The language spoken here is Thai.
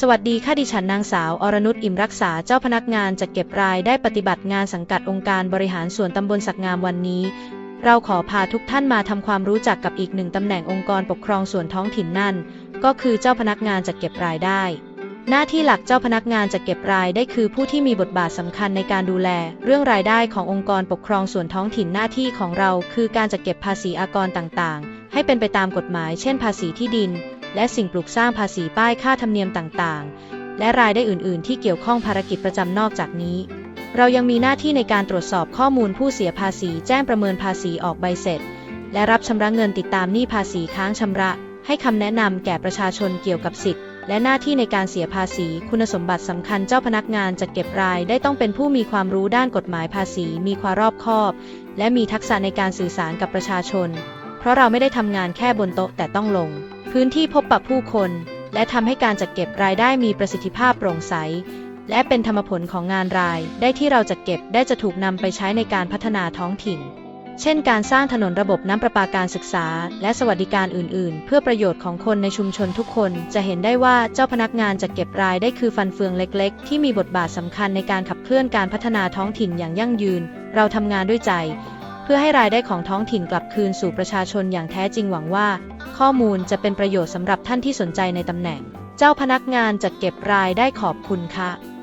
สวัสดีค่ะดิฉันนางสาวอรนุชอิ่มรักษาเจ้าพนักงานจัดเก็บรายได้ปฏิบัติงานสังกัดองค์การบริหารส่วนตำบลสักงามวันนี้ เราขอพาทุกท่านมาทำความรู้จักกับอีกหนึ่งตำแหน่งองค์กรปกครองส่วนท้องถิ่นนั่น ก็คือเจ้าพนักงานจัดเก็บรายได้ หน้าที่หลักเจ้าพนักงานจัดเก็บรายได้คือผู้ที่มีบทบาทสำคัญในการดูแล เรื่องรายได้ขององค์กรปกครองส่วนท้องถิ่นหน้าที่ของเรา คือการจัดเก็บภาษีอากรต่างๆ ให้เป็นไปตามกฎหมาย เช่น ภาษีที่ดิน และสิ่งปลูกสร้างภาษีป้ายค่าธรรมเนียมต่างๆ และรายได้อื่น ๆ ที่เกี่ยวข้องภารกิจประจำนอกจากนี้ เรายังมีหน้าที่ในการตรวจสอบข้อมูลผู้เสียภาษีแจ้งประเมินภาษีออกใบเสร็จ และรับชำระเงินติดตามหนี้ภาษีค้างชำระ ให้คำแนะนำแก่ประชาชนเกี่ยวกับสิทธิและหน้าที่ในการเสียภาษี คุณสมบัติสำคัญเจ้าพนักงานจัดเก็บราย ได้ต้องเป็นผู้มีความรู้ด้านกฎหมายภาษี มีความรอบคอบ และมีทักษะในการสื่อสารกับประชาชน เพราะเราไม่ได้ทำงานแค่บนโต๊ะแต่ต้องลง พื้นที่พบปะผู้คน และทำให้การจัดเก็บรายได้มีประสิทธิภาพโปร่งใส และเป็นธรรมผลของงานราย ได้ที่เราจัดเก็บได้จะถูกนำไปใช้ในการพัฒนาท้องถิ่น เช่น การสร้างถนนระบบน้ำประปาการศึกษา และสวัสดิการอื่น ๆ เพื่อประโยชน์ของคนในชุมชนทุกคน จะเห็นได้ว่าเจ้าพนักงานจัดเก็บรายได้คือฟันเฟืองเล็ก ๆ ที่มีบทบาทสำคัญในการขับเคลื่อนการพัฒนาท้องถิ่นอย่างยั่งยืน เราทำงานด้วยใจ เพื่อให้รายได้ของท้องถิ่นกลับคืนสู่ประชาชนอย่างแท้จริงหวังว่า ข้อมูลจะเป็นประโยชน์สำหรับท่านที่สนใจในตำแหน่ง เจ้าพนักงานจัดเก็บรายได้ขอบคุณค่ะ